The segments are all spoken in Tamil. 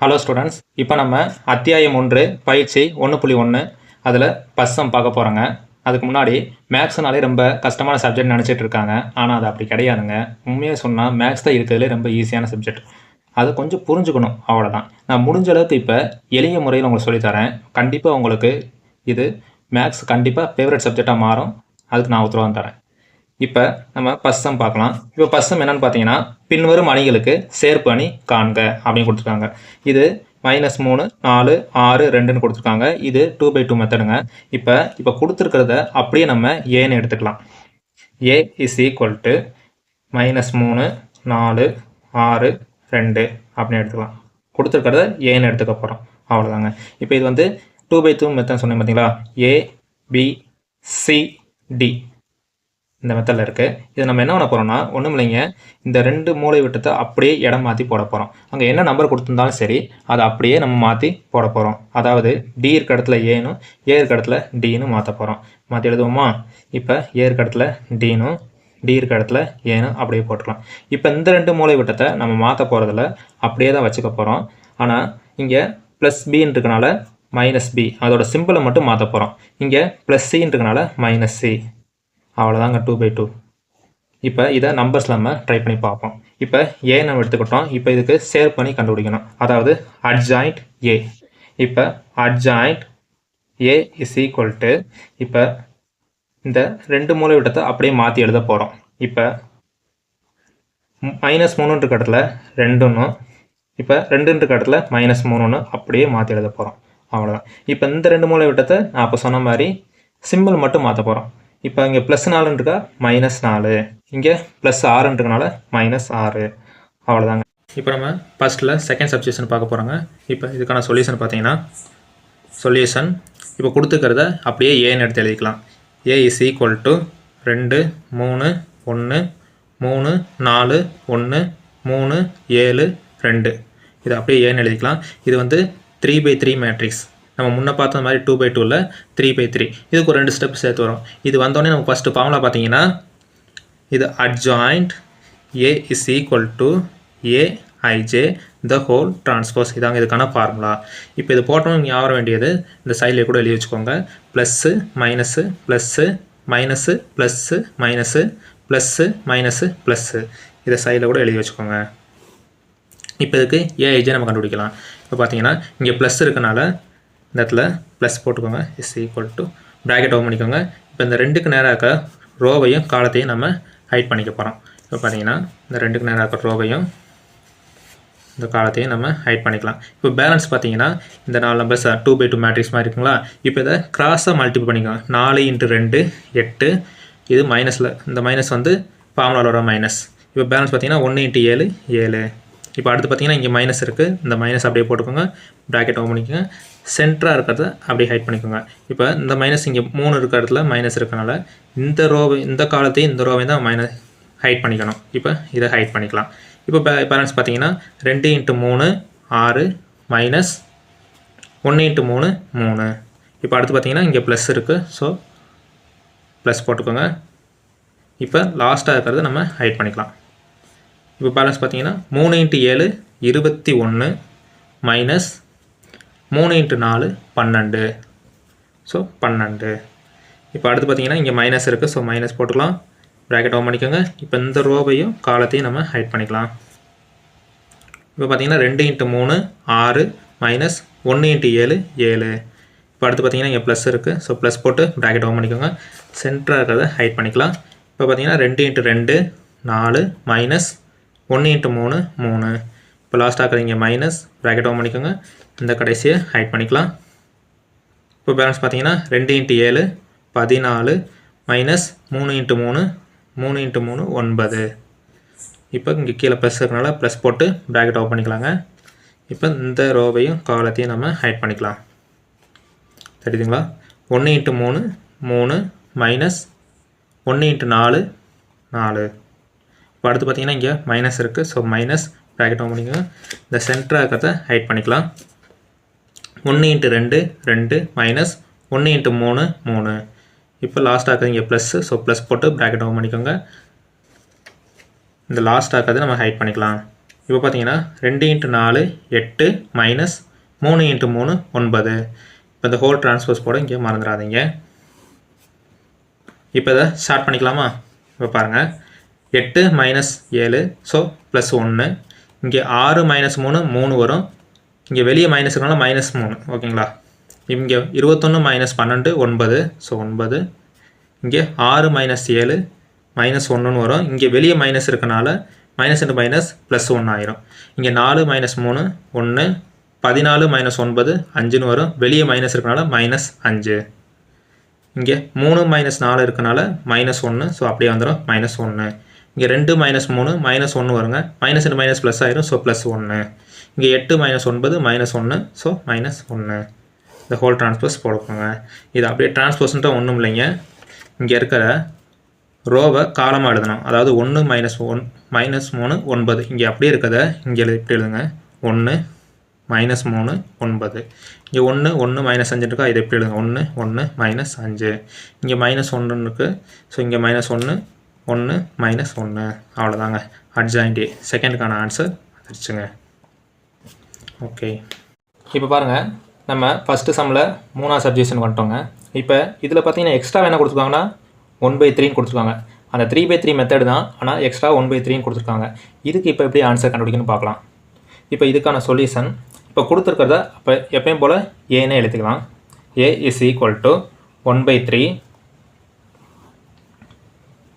ஹலோ ஸ்டூடெண்ட்ஸ் இப்போ நம்ம அத்தியாயம் ஒன்று பயிற்சி ஒன்று புள்ளி ஒன்று அதில் பஸ்ஸம் பார்க்க போகிறோங்க அதுக்கு முன்னாடி மேக்ஸ்னாலே ரொம்ப கஷ்டமான சப்ஜெக்ட் நினச்சிட்டு இருக்காங்க. ஆனால் அது அப்படி கிடையாதுங்க. உண்மையாக சொன்னால் மேக்ஸ் தான் இருக்கிறதுலே ரொம்ப ஈஸியான சப்ஜெக்ட். அதை கொஞ்சம் புரிஞ்சுக்கணும். அவ்வளோதான் நான் முடிஞ்ச அளவுக்கு இப்போ எளிய முறையில் உங்களுக்கு சொல்லித்தரேன் கண்டிப்பாக உங்களுக்கு இது மேக்ஸ் கண்டிப்பாக ஃபேவரட் சப்ஜெக்டாக மாறும். அதுக்கு நான் உத்தரவாதம் தரேன். இப்போ நம்ம பஸ்ஸம் பார்க்கலாம். இப்போ பஸ்ஸம் என்னன்னு பார்த்தீங்கன்னா பின்வரும் அணிகளுக்கு சேர்ப்பு அணி காண்க அப்படின்னு கொடுத்துருக்காங்க. இது மைனஸ் மூணு நாலு ஆறு ரெண்டுன்னு கொடுத்துருக்காங்க. இது டூ பை டூ மெத்தடுங்க இப்போ இப்போ கொடுத்துருக்கிறத அப்படியே நம்ம ஏன்னு எடுத்துக்கலாம். A is equal to minus மூணு நாலு ஆறு ரெண்டு அப்படின்னு எடுத்துக்கலாம். கொடுத்துருக்கிறத ஏன்னு எடுத்துக்க போகிறோம் அவ்வளோதாங்க இப்போ இது வந்து டூ பை டூ மெத்தட் சொன்னேன் பார்த்தீங்களா ஏ பி சி டி இந்த மெத்தடில் இருக்குது இது நம்ம என்ன பண்ண போகிறோம்னா ஒன்றும் இல்லைங்க. இந்த ரெண்டு மூளை விட்டத்தை அப்படியே இடம் மாற்றி போட போகிறோம் அங்கே என்ன நம்பர் கொடுத்துருந்தாலும் சரி அதை அப்படியே நம்ம மாற்றி போட போகிறோம் அதாவது டி இருக்க இடத்துல ஏனும் ஏ இருக்க இடத்துல டின்னு மாற்ற போகிறோம் மாற்றி எழுதுவோமா? இப்போ ஏ இருக்க இடத்துல டீனும் டி இருக்க இடத்துல ஏனும் அப்படியே போட்டுக்கலாம். இப்போ இந்த ரெண்டு மூளை விட்டத்தை நம்ம மாற்ற போகிறதுல அப்படியே தான் வச்சுக்க போகிறோம் ஆனால் இங்கே ப்ளஸ் பின்னு இருக்கனால மைனஸ் பி அதோட சிம்பிளை மட்டும் மாற்ற போகிறோம் இங்கே ப்ளஸ் சின்றதுனால மைனஸ் சி அவ்வளோதாங்க டூ பை டூ இப்போ இதை நம்பர்ஸில் நம்ம ட்ரை பண்ணி பார்ப்போம். இப்போ ஏ நம்ம எடுத்துக்கிட்டோம். இப்போ இதுக்கு சேர் பண்ணி கண்டுபிடிக்கணும். அதாவது அட்ஜாயிண்ட் ஏ இப்போ adjoint A is equal to இப்போ இந்த ரெண்டு மூலை விட்டத்தை அப்படியே மாற்றி எழுத போகிறோம் இப்போ மைனஸ் மூணுன்ற கடத்தில் ரெண்டுன்னு இப்போ ரெண்டுன்ற கடத்தில் மைனஸ் மூணுன்னு அப்படியே மாற்றி எழுத போகிறோம் அவ்வளோதான் இப்போ இந்த ரெண்டு மூலை விட்டத்தை நான் அப்போ சொன்ன மாதிரி சிம்பிள் மட்டும் மாற்ற போகிறோம் இப்போ இங்கே ப்ளஸ் நாலுன்றக்கா மைனஸ் நாலு. இங்கே ப்ளஸ் ஆறுன்றதுனால மைனஸ் ஆறு. அவ்வளோதாங்க இப்போ நம்ம ஃபஸ்ட்டில் செகண்ட் சப்ஜெக்ஷன் பார்க்க போகிறோங்க இப்போ இதுக்கான சொல்யூஷன் பார்த்தீங்கன்னா சொல்யூஷன் இப்போ கொடுத்துக்கிறத அப்படியே ஏன்னு எடுத்து எழுதிக்கலாம். ஏ இஸ் ஈக்குவல் டு ரெண்டு மூணு ஒன்று மூணு நாலு ஒன்று மூணு ஏழு ரெண்டு. இது அப்படியே ஏன்னு எழுதிக்கலாம். இது வந்து த்ரீ பை த்ரீ மேட்ரிக்ஸ் நம்ம முன்னே பார்த்த மாதிரி டூ பை டூவில் த்ரீ பை த்ரீ இதுக்கு ஒரு ரெண்டு ஸ்டெப் சேர்த்து வரும். இது வந்தோடனே நம்ம ஃபஸ்ட்டு ஃபார்முலா பார்த்தீங்கன்னா இது adjoint A is equal to A IJ the whole transpose இதாங்க இதுக்கான ஃபார்முலா இப்போ இது போட்டோம் இங்கே ஆக வேண்டியது இந்த சைடில் கூட எழுதி வச்சுக்கோங்க. Plus minus plus minus plus minus plus minus plus இதை சைடில் கூட எழுதி வச்சுக்கோங்க. இப்போ இதுக்கு ஏஐஜே நம்ம கண்டுபிடிக்கலாம். இப்போ பார்த்தீங்கன்னா இங்கே ப்ளஸ் இருக்கனால இந்த இடத்துல ப்ளஸ் போட்டுக்கோங்க. Is equal to bracket open பண்ணிக்கோங்க. இப்போ இந்த ரெண்டுக்கு நேராக இருக்க ரோவையும் காலத்தையும் நம்ம ஹைட் பண்ணிக்க போகிறோம் இப்போ பார்த்தீங்கன்னா இந்த ரெண்டுக்கு நேராக இருக்க ரோவையும் இந்த காலத்தையும் நம்ம ஹைட் பண்ணிக்கலாம். இப்போ பேலன்ஸ் பார்த்தீங்கன்னா இந்த நாலு numbers two by two matrix மாதிரி இருக்குங்களா? இப்போ இதை கிராஸாக மல்டிபிள் பண்ணிக்கோங்க. நாலு இன்ட்டு ரெண்டு எட்டு இது மைனஸில் இந்த மைனஸ் வந்து ஃபார்முலாவில் வர மைனஸ் இப்போ பேலன்ஸ் பார்த்தீங்கன்னா ஒன்று இன்ட்டு ஏழு ஏழு. இப்போ அடுத்து பார்த்தீங்கன்னா இங்கே மைனஸ் இருக்குது இந்த மைனஸ் அப்படியே போட்டுக்கோங்க. ப்ராக்கெட் ஓப்பன் பண்ணிக்கோங்க. சென்டராக இருக்கிறத அப்படியே ஹைட் பண்ணிக்கோங்க. இப்போ இந்த மைனஸ் இங்கே மூணு இருக்கிற இடத்துல மைனஸ் இருக்கனால இந்த ரோவை இந்த காலத்தையும் இந்த ரோவையும் தான் மைனஸ் ஹைட் பண்ணிக்கணும். இப்போ இதை ஹைட் பண்ணிக்கலாம். இப்போ பே பேலன்ஸ் பார்த்தீங்கன்னா ரெண்டு இன்ட்டு மூணு ஆறு மைனஸ் ஒன்று இன்ட்டு மூணு மூணு. இப்போ அடுத்து பார்த்தீங்கன்னா இங்கே ப்ளஸ் இருக்குது ஸோ ப்ளஸ் போட்டுக்கோங்க. இப்போ லாஸ்ட்டாக இருக்கிறத நம்ம ஹைட் பண்ணிக்கலாம். இப்போ பேலன்ஸ் பார்த்தீங்கன்னா மூணு இன்ட்டு ஏழு இருபத்தி ஒன்று மைனஸ் மூணு இன்ட்டு நாலு பன்னெண்டு. ஸோ பன்னெண்டு. இப்போ அடுத்து பார்த்தீங்கன்னா இங்கே மைனஸ் இருக்குது ஸோ மைனஸ் போட்டுக்கலாம். ப்ராக்கெட் ஓன் பண்ணிக்கோங்க. இப்போ இந்த ரோவையும் காலத்தையும் நம்ம ஹைட் பண்ணிக்கலாம். இப்போ பார்த்தீங்கன்னா ரெண்டு இன்ட்டு மூணு ஆறு மைனஸ் ஒன்று இன்ட்டு ஏழு ஏழு. இப்போ அடுத்து பார்த்தீங்கன்னா இங்கே ப்ளஸ் இருக்குது ஸோ ப்ளஸ் போட்டு ப்ராக்கெட் ஓன் பண்ணிக்கோங்க. சென்டராக இருக்கிறத ஹைட் பண்ணிக்கலாம். இப்போ பார்த்தீங்கன்னா ரெண்டு இன்ட்டு ரெண்டு நாலு மைனஸ் ஒன்று இன்ட்டு மூணு மூணு. இப்போ லாஸ்ட்டாக இருக்கிறீங்க மைனஸ் ப்ராக்கெட் ஓன் பண்ணிக்கோங்க. இந்த கடைசியை ஹைட் பண்ணிக்கலாம். இப்போ பேலன்ஸ் பார்த்தீங்கன்னா ரெண்டு இன்ட்டு ஏழு பதினாலு மைனஸ் மூணு இன்ட்டு மூணு மூணு இன்ட்டு மூணு ஒன்பது. இப்போ இங்கே கீழே ப்ளஸ் இருக்கனால ப்ளஸ் போட்டு ப்ராக்கெட் ஓப்பன் பண்ணிக்கலாங்க. இப்போ இந்த ரோவையும் காலத்தையும் நம்ம ஹைட் பண்ணிக்கலாம். தெரியுதுங்களா? ஒன்று இன்ட்டு மூணு மூணு மைனஸ் ஒன்று இன்ட்டு நாலு நாலு. இப்போ அடுத்து பார்த்தீங்கன்னா இங்கே மைனஸ் இருக்குது ஸோ மைனஸ் ப்ராக்கெட் ஓப்பன் பண்ணிக்கோங்க. இந்த சென்டராக இருக்கிறத ஹைட் பண்ணிக்கலாம். ஒன்று இன்ட்டு ரெண்டு ரெண்டு மைனஸ் ஒன்று இன்ட்டு மூணு மூணு. இப்போ லாஸ்ட் ஆக்குது ப்ளஸ்ஸு ஸோ ப்ளஸ் போட்டு ப்ராக்கெட் ஓப்பன் பண்ணிக்கோங்க. இந்த லாஸ்ட் ஆக்கிறது நம்ம ஹைட் பண்ணிக்கலாம். இப்போ பார்த்தீங்கன்னா ரெண்டு இன்ட்டு நாலு எட்டு மைனஸ் மூணு இன்ட்டு மூணு ஒன்பது. இப்போ இந்த ஹோல் டிரான்ஸ்போஸ் போட இங்கே மறந்துடாதீங்க. இப்போ இதை ஸ்டார்ட் பண்ணிக்கலாமா? இப்போ பாருங்கள் எட்டு மைனஸ் ஏழு ஸோ ப்ளஸ் ஒன்று இங்கே ஆறு மைனஸ் மூணு மூணு வரும். இங்கே வெளியே மைனஸ் இருக்கனால மைனஸ் மூணு ஓகேங்களா? இங்கே இருபத்தொன்று மைனஸ் பன்னெண்டு ஒன்பது ஸோ ஒன்பது. இங்கே ஆறு மைனஸ் ஏழு மைனஸ் ஒன்றுன்னு வரும். இங்கே வெளியே மைனஸ் இருக்கனால மைனஸ் ரெண்டு மைனஸ் ப்ளஸ் ஒன்று ஆயிரும். இங்கே நாலு மைனஸ் மூணு ஒன்று பதினாலு மைனஸ் ஒன்பது அஞ்சுன்னு வரும். வெளியே மைனஸ் இருக்கனால மைனஸ் அஞ்சு. இங்கே மூணு மைனஸ் நாலு இருக்கனால மைனஸ் ஒன்று ஸோ அப்படியே வந்துடும் மைனஸ் ஒன்று இங்கே ரெண்டு மைனஸ் மூணு மைனஸ் ஒன்று வருங்க. மைனஸ் ரெண்டு மைனஸ் ப்ளஸ் ஆயிரும் ஸோ ப்ளஸ் ஒன்று இங்கே எட்டு மைனஸ் ஒன்பது மைனஸ் ஒன்று ஸோ மைனஸ் ஒன்று இந்த ஹோல் டிரான்ஸ்போஸ் போடுவாங்க இது அப்படியே டிரான்ஸ்போஸ்ன்ட்டு ஒன்றும் இல்லைங்க. இங்கே இருக்கிற ரோவை காலமாக எழுதணும். அதாவது ஒன்று மைனஸ் ஒன் மைனஸ் மூணு ஒன்பது. இங்கே அப்படியே இருக்கிறத இங்கே எழுதி இப்படி எழுதுங்க. ஒன்று மைனஸ் மூணு ஒன்பது. இங்கே ஒன்று ஒன்று மைனஸ் அஞ்சு இருக்கா? இது எப்படி எழுதுங்க. ஒன்று ஒன்று மைனஸ் அஞ்சு. இங்கே மைனஸ் ஒன்றுன்னு இருக்குது ஸோ இங்கே மைனஸ் ஒன்று ஒன்று மைனஸ் ஒன்று அவ்வளோதாங்க அட்ஜாயின்டி செகண்டுக்கான ஆன்சர் வந்துருச்சுங்க. ஓகே. இப்போ பாருங்கள் நம்ம ஃபஸ்ட்டு சம்மில் மூணாவது சப்ஜெக்ஷன் வந்துட்டோங்க. இப்போ இதில் பார்த்தீங்கன்னா எக்ஸ்ட்ரா என்ன கொடுத்துருக்காங்கன்னா? ஒன் பை த்ரீன்னு கொடுத்துருக்காங்க. அந்த த்ரீ பை த்ரீ மெத்தட் தான் ஆனால் எக்ஸ்ட்ரா ஒன் பை த்ரீன்னு கொடுத்துருக்காங்க. இதுக்கு இப்போ எப்படி ஆன்சர் கண்டுபிடிக்கணும்னு பார்க்கலாம் இப்போ இதுக்கான சொல்யூஷன் இப்போ கொடுத்துருக்கிறத அப்போ எப்பயும் போல் ஏன்னு எழுதிக்கலாம். A is equal to one by three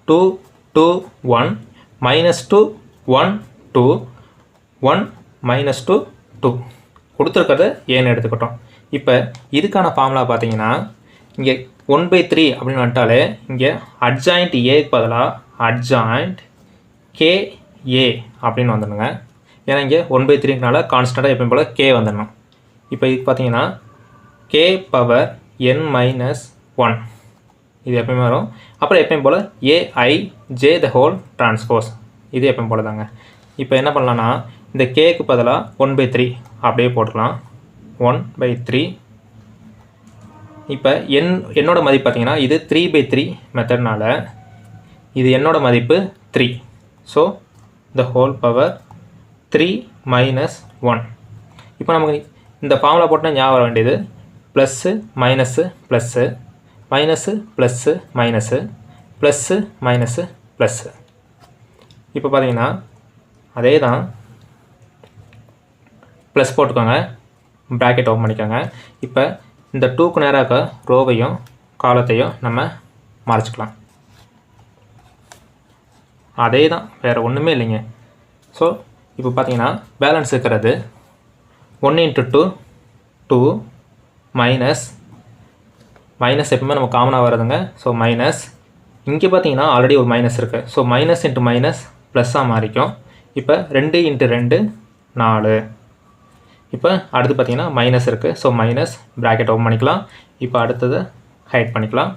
two two one minus two one two one minus two two கொடுத்துருக்கிறத ஏன்னு எடுத்துக்கிட்டோம். இப்போ இதுக்கான ஃபார்முலா பார்த்தீங்கன்னா இங்கே ஒன் பை த்ரீ அப்படின்னு வந்துட்டாலே இங்கே அட்ஜாயிண்ட் ஏக்கு பதிலாக அட்ஜாயிண்ட் கே ஏ அப்படின்னு வந்துடுங்க. ஏன்னா இங்கே ஒன் பை த்ரீனால கான்ஸ்டண்ட்டாக எப்பயும் போல் கே வந்துடணும். இப்போ இது பார்த்தீங்கன்னா K power N minus one இது எப்பயுமே வரும். அப்புறம் எப்பயும் போல் A I J the whole transpose இது எப்பயும் போல் தாங்க இப்போ என்ன பண்ணலான்னா இந்த கேக்கு பதிலாக ஒன் பை த்ரீ அப்படியே போட்டுக்கலாம். ஒன் பை த்ரீ இப்போ என் என்னோட மதிப்பு பார்த்தீங்கன்னா இது த்ரீ பை த்ரீ மெத்தட்னால இது என்னோட மதிப்பு three so the whole power three minus one இப்போ நமக்கு இந்த ஃபார்முலா போட்டால் ஞாபகம் வர வேண்டியது. Plus minus plus minus plus minus plus minus plus இப்போ பார்த்தீங்கன்னா அதே தான் ப்ளஸ் போட்டுக்கோங்க. ப்ராக்கெட் ஓப்பன் பண்ணிக்கோங்க. இப்போ இந்த டூக்கு நேராக ரோவையும் காலத்தையும் நம்ம மறைச்சிக்கலாம். அதே தான் வேறு ஒன்றுமே இல்லைங்க. ஸோ இப்போ பார்த்தீங்கன்னா பேலன்ஸ் இருக்கிறது. One into two two minus minus எப்பவுமே நம்ம காமனாக வருதுங்க ஸோ மைனஸ் இங்கே பார்த்தீங்கன்னா ஆல்ரெடி ஒரு மைனஸ் இருக்குது ஸோ மைனஸ் இன்ட்டு மைனஸ் ப்ளஸ்ஸாக மாறிக்கும். இப்போ ரெண்டு இன்ட்டு ரெண்டு நாலு. இப்போ அடுத்து பார்த்தீங்கன்னா மைனஸ் இருக்குது ஸோ மைனஸ் ப்ராக்கெட் ஓப்பன் பண்ணிக்கலாம். இப்போ அடுத்தது ஹைட் பண்ணிக்கலாம்.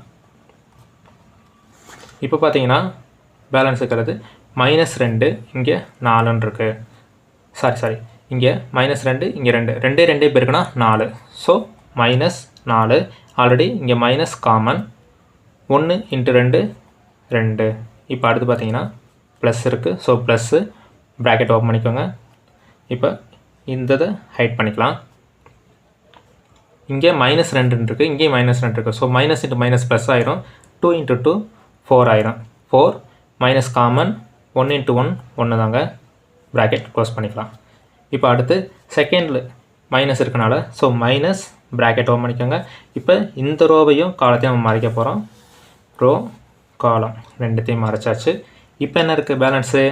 இப்போ பார்த்தீங்கன்னா பேலன்ஸ் இருக்கிறது. மைனஸ் ரெண்டு இங்கே நாலுன்னு இருக்குது சாரி சாரி இங்கே மைனஸ் ரெண்டு இங்கே ரெண்டு. ரெண்டே ரெண்டே பேருக்குன்னா நாலு. ஸோ மைனஸ் நாலு. ஆல்ரெடி இங்கே மைனஸ் காமன் ஒன்று இன்ட்டு ரெண்டு ரெண்டு. இப்போ அடுத்து பார்த்தீங்கன்னா ப்ளஸ் இருக்குது ஸோ ப்ளஸ்ஸு ப்ராக்கெட் ஓப்பன் பண்ணிக்கோங்க. இப்போ இந்த இதை ஹைட் பண்ணிக்கலாம். இங்கே மைனஸ் ரெண்டுன்னு இருக்குது இங்கேயும் மைனஸ் ரெண்டு இருக்குது so minus into minus plus ஆயிரும். டூ இன்ட்டு டூ ஃபோர் ஆயிரும். Four minus common one into one ஒன்று தாங்க. ப்ராக்கெட் க்ளோஸ் பண்ணிக்கலாம். இப்போ அடுத்து செகண்டில் மைனஸ் இருக்கனால ஸோ மைனஸ் ப்ராக்கெட் ஓப்பன் பண்ணிக்கோங்க. இப்போ இந்த ரோவையும் காலத்தையும் நம்ம மறைக்க போகிறோம் ரோ காலம் ரெண்டுத்தையும் மறைச்சாச்சு. இப்போ என்ன இருக்குது பேலன்ஸு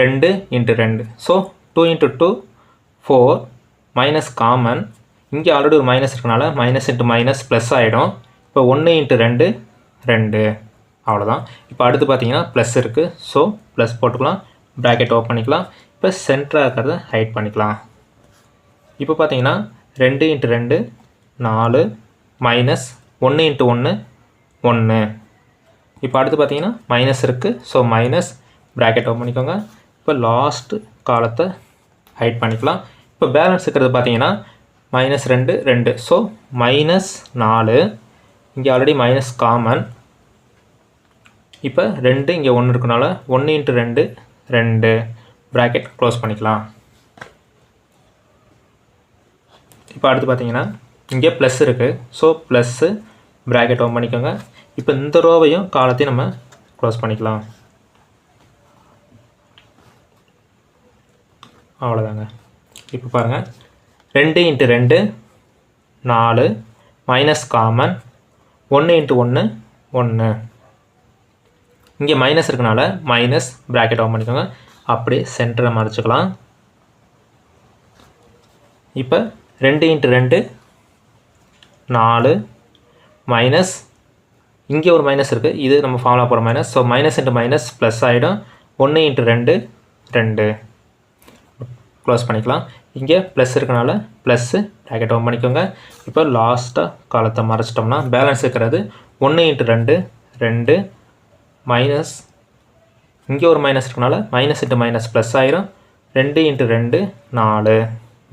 ரெண்டு இன்ட்டு ரெண்டு. So two into two four minus common இங்கே ஆல்ரெடி ஒரு மைனஸ் இருக்கனால மைனஸ் இன்ட்டு மைனஸ் ப்ளஸ் ஆகிடும் இப்போ ஒன்று இன்ட்டு ரெண்டு ரெண்டு. அவ்வளோதான் இப்போ அடுத்து பார்த்தீங்கன்னா ப்ளஸ் இருக்குது ஸோ ப்ளஸ் போட்டுக்கலாம். ப்ராக்கெட் ஓப்பன் பண்ணிக்கலாம். இப்போ சென்டராக இருக்கிறத ஹைட் பண்ணிக்கலாம். இப்போ பார்த்தீங்கன்னா ரெண்டு இன்ட்டு ரெண்டு நாலு மைனஸ் ஒன்று இன்ட்டு ஒன்று ஒன்று இப்போ அடுத்து பார்த்தீங்கன்னா மைனஸ் இருக்குது ஸோ மைனஸ் ப்ராக்கெட் ஓப்பன் பண்ணிக்கோங்க. இப்போ லாஸ்ட்டு காலத்தை ஹைட் பண்ணிக்கலாம். இப்போ பேலன்ஸ் இருக்கிறது பார்த்தீங்கன்னா மைனஸ் ரெண்டு ரெண்டு. ஸோ மைனஸ் நாலு. இங்கே ஆல்ரெடி மைனஸ் காமன் இப்போ ரெண்டு இங்கே ஒன்று இருக்கனால ஒன்று இன்ட்டு ரெண்டு ரெண்டு. ப்ராக்கெட் க்ளோஸ் பண்ணிக்கலாம். இப்போ அடுத்து பார்த்தீங்கன்னா இங்கே ப்ளஸ் இருக்குது ஸோ ப்ளஸ்ஸு ப்ராக்கெட் ஓன் பண்ணிக்கோங்க. இப்போ இந்த ரோவையும் காலத்தையும் நம்ம க்ளோஸ் பண்ணிக்கலாம். அவ்வளோதாங்க. இப்போ பாருங்கள் ரெண்டு இன்ட்டு ரெண்டு நாலு மைனஸ் காமன் ஒன்று இன்ட்டு ஒன்று ஒன்று இங்கே மைனஸ் இருக்கனால மைனஸ் ப்ராக்கெட் ஆன் பண்ணிக்கோங்க. அப்படியே சென்டரை மறைச்சிக்கலாம். இப்போ ரெண்டு இன்ட்டு ரெண்டு நாலு மைனஸ் இங்கே ஒரு மைனஸ் இருக்குது இது நம்ம ஃபார்முலா போகிற minus so minus into minus plus ஆகிடும் ஒன்று இன்ட்டு ரெண்டு ரெண்டு. க்ளோஸ் பண்ணிக்கலாம். இங்கே ப்ளஸ் இருக்கனால ப்ளஸ்ஸு ப்ராக்கெட் ஓன் பண்ணிக்கோங்க. இப்போ லாஸ்ட்டாக காலத்தை மறைச்சிட்டோம்னா பேலன்ஸ் இருக்கிறது ஒன்று இன்ட்டு ரெண்டு ரெண்டு மைனஸ் இங்கே ஒரு மைனஸ் இருக்கனால மைனஸ் இன்ட்டு மைனஸ் ப்ளஸ் ஆயிரும். ரெண்டு இன்ட்டு ரெண்டு நாலு.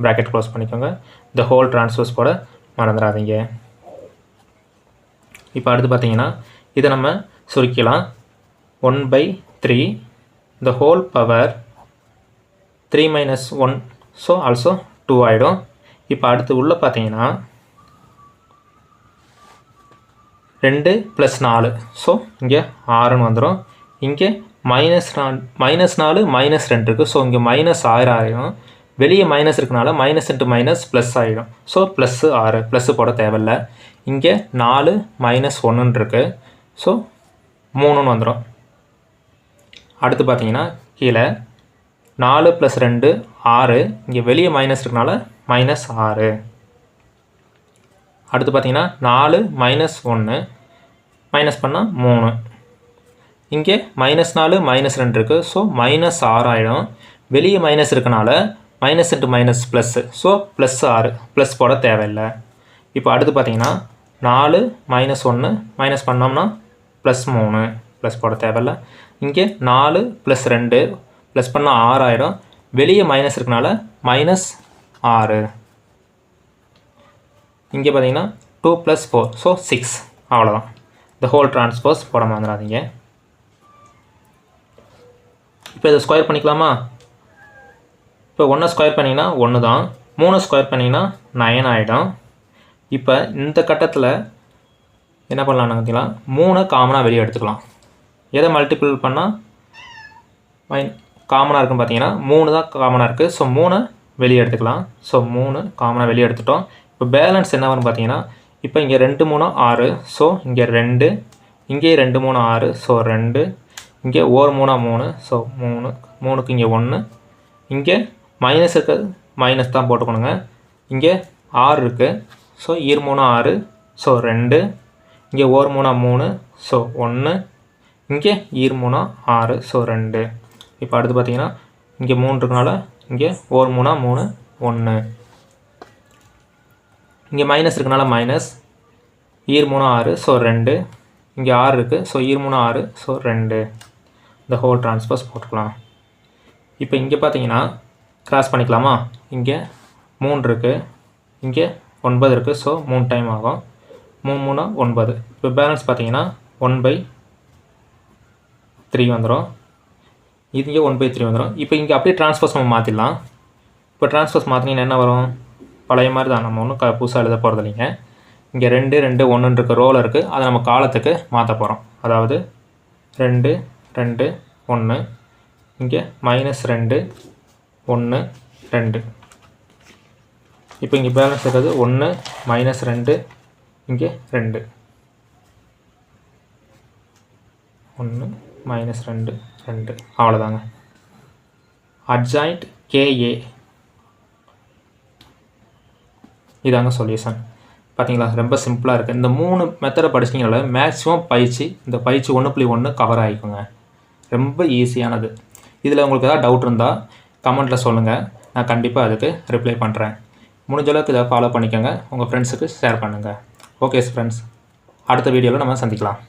ப்ராக்கெட் க்ளோஸ் பண்ணிக்கோங்க. இந்த ஹோல் ட்ரான்ஸ்ஃபர்ஸ் போட மறந்துடாதீங்க. இப்போ அடுத்து பார்த்தீங்கன்னா இதை நம்ம சுருக்கலாம் one by three the whole power three minus one so also two ஆகிடும் இப்போ அடுத்து உள்ளே பார்த்தீங்கன்னா ரெண்டு ப்ளஸ் நாலு. ஸோ இங்கே ஆறுன்னு வந்துடும் இங்கே மைனஸ் நாலு மைனஸ் நாலு மைனஸ் ரெண்டு இருக்குது ஸோ இங்கே மைனஸ் ஆறு ஆகிடும் வெளியே மைனஸ் இருக்கனால மைனஸ் இன்ட்டு மைனஸ் ப்ளஸ் ஆகிடும் ஸோ ப்ளஸ்ஸு ஆறு. ப்ளஸ்ஸு போட தேவையில்ல. இங்கே நாலு மைனஸ் ஒன்றுன்னு இருக்குது ஸோ மூணுன்னு வந்துடும் அடுத்து பார்த்தீங்கன்னா கீழே நாலு ப்ளஸ் ரெண்டு ஆறு. இங்கே வெளியே மைனஸ் இருக்கனால மைனஸ் ஆறு. அடுத்து பார்த்தீங்கன்னா நாலு மைனஸ் ஒன்று மைனஸ் பண்ணால் மூணு. இங்கே மைனஸ் நாலு மைனஸ் ரெண்டு இருக்குது ஸோ மைனஸ் ஆறு ஆகிடும் வெளியே மைனஸ் இருக்கனால minus into minus plus so plus ஆறு. ப்ளஸ் போட தேவையில்லை. இப்போ அடுத்து பார்த்தீங்கன்னா நாலு மைனஸ் ஒன்று மைனஸ் பண்ணோம்னா ப்ளஸ் மூணு. ப்ளஸ் போட தேவையில்ல. இங்கே நாலு ப்ளஸ் ரெண்டு. ப்ளஸ் பண்ணால் ஆறு ஆயிடும். வெளியே மைனஸ் இருக்கனால மைனஸ் ஆறு இங்கே பார்த்தீங்கன்னா two plus four so six அவ்வளோதான் இந்த ஹோல் ட்ரான்ஸ்போஸ் போட மறந்துடாதீங்க. இப்போ இதை ஸ்கொயர் பண்ணிக்கலாமா? இப்போ ஒன்றை ஸ்கொயர் பண்ணிங்கன்னா ஒன்று தான் மூணு ஸ்கொயர் பண்ணிங்கன்னா நயன் ஆகிடும் இப்போ இந்த கட்டத்தில் என்ன பண்ணலாம்னு பார்த்தீங்களா? மூணை காமனாக வெளியே எடுத்துக்கலாம். எதை மல்டிபிள் பண்ணால் மைன் காமனாக இருக்குன்னு பார்த்தீங்கன்னா மூணு தான் காமனாக இருக்குது ஸோ மூணு வெளியே எடுத்துக்கலாம். ஸோ மூணு காமனாக வெளியே எடுத்துட்டோம். இப்போ பேலன்ஸ் என்ன வரும்னு பார்த்தீங்கன்னா இப்போ இங்கே ரெண்டு மூணு ஆறு. ஸோ இங்கே ரெண்டு இங்கே ரெண்டு மூணு ஆறு. ஸோ ரெண்டு. இங்கே ஒரு மூணா மூணு. ஸோ மூணு மூணுக்கு இங்கே ஒன்று. இங்கே மைனஸ் இருக்கிறது மைனஸ் தான் போட்டுக்கணுங்க. இங்கே ஆறு இருக்குது ஸோ ஈர் மூணு ஆறு. ஸோ ரெண்டு. இங்கே ஓர் மூணா மூணு. ஸோ ஒன்று. இங்கே ஈர் மூணா ஆறு. ஸோ ரெண்டு. இப்போ அடுத்து பார்த்தீங்கன்னா இங்கே மூணு இருக்கனால இங்கே ஓர் மூணா மூணு ஒன்று. இங்கே மைனஸ் இருக்கனால மைனஸ் ஈர் மூணு ஆறு ஸோ ரெண்டு. இங்கே ஆறு இருக்குது ஸோ ஈர் மூணு ஆறு ஸோ ரெண்டு. இந்த ஹோல் ட்ரான்ஸ்பர்ஸ் போட்டுக்கலாம். இப்போ இங்கே பார்த்தீங்கன்னா கிராஸ் பண்ணிக்கலாமா? இங்கே மூணு இருக்குது இங்கே ஒன்பது இருக்குது ஸோ மூணு டைம் ஆகும். மூணு மூணா ஒன்பது. இப்போ பேலன்ஸ் பார்த்தீங்கன்னா ஒன் பை த்ரீ வந்துடும் இது இங்கே ஒன் பை த்ரீ வந்துடும் இப்போ இங்கே அப்படியே ட்ரான்ஸ்ஃபர்ஸ் நம்ம மாற்றிடலாம் இப்போ ட்ரான்ஸ்ஃபர்ஸ் மாற்றினீங்கன்னா என்ன வரும்? பழைய மாதிரி தான். நம்ம ஒன்றும் க புதுசாக எழுத போகிறது இல்லைங்க. இங்கே ரெண்டு ரெண்டு ஒன்றுன்னு இருக்க ரோல் இருக்குது அதை நம்ம காலத்துக்கு மாற்ற போகிறோம் அதாவது ரெண்டு ரெண்டு ஒன்று இங்கே மைனஸ் ரெண்டு ஒன்று ரெண்டு. இப்போ இங்கே பேலன்ஸ் இருக்கிறது ஒன்று மைனஸ் ரெண்டு இங்கே ரெண்டு. ஒன்று மைனஸ் ரெண்டு. ரெண்டு. அவ்வளோதாங்க. அட்ஜாயிண்ட் கேஏ இதாங்க சொல்யூஷன் பார்த்தீங்களா? ரொம்ப சிம்பிளாக இருக்குது இந்த மூணு மெத்தடை படிச்சிங்கனால மேக்ஸிமம் பயிற்சி. இந்த பயிற்சி ஒன்று புள்ளி ஒன்று கவர் ஆகிக்குங்க. ரொம்ப ஈஸியானது இதில் உங்களுக்கு ஏதாவது டவுட் இருந்தால் கமெண்ட்டில் சொல்லுங்கள் நான் கண்டிப்பாக அதுக்கு ரிப்ளை பண்ணுறேன் முடிஞ்ச அளவுக்கு இதை ஃபாலோ பண்ணிக்கோங்க. உங்கள் ஃப்ரெண்ட்ஸுக்கு ஷேர் பண்ணுங்கள் ஓகே ஃப்ரெண்ட்ஸ் அடுத்த வீடியோவில் நம்ம சந்திக்கலாம்.